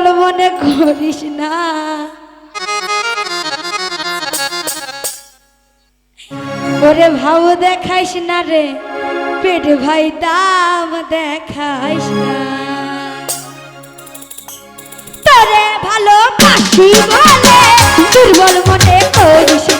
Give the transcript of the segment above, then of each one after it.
পাগল মনে করিস না। ওরে ভাব দেখাইস না রে, পেট ভাই দাম দেখাইস না। তোরে ভালো পাখি বলে, দুর্বল মনে করিস না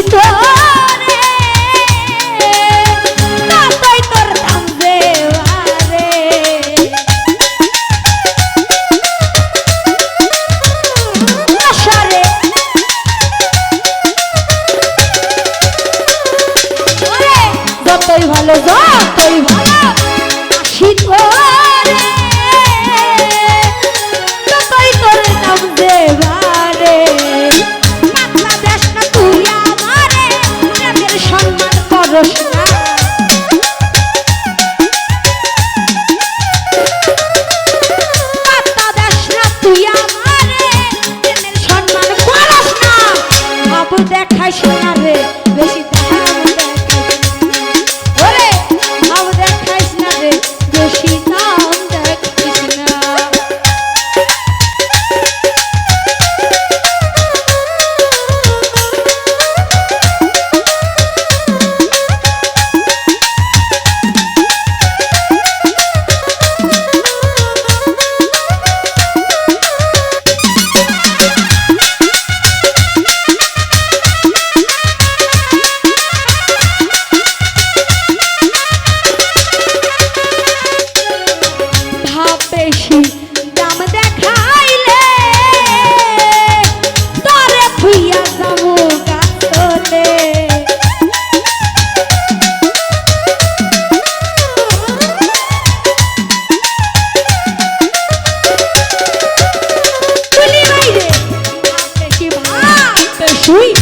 de কিছুই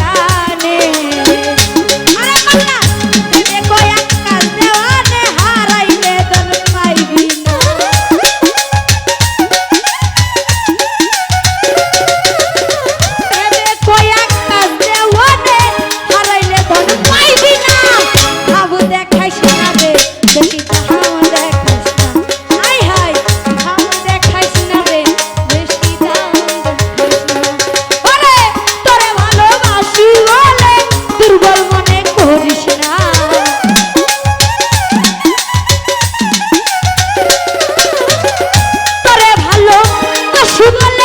Súbale.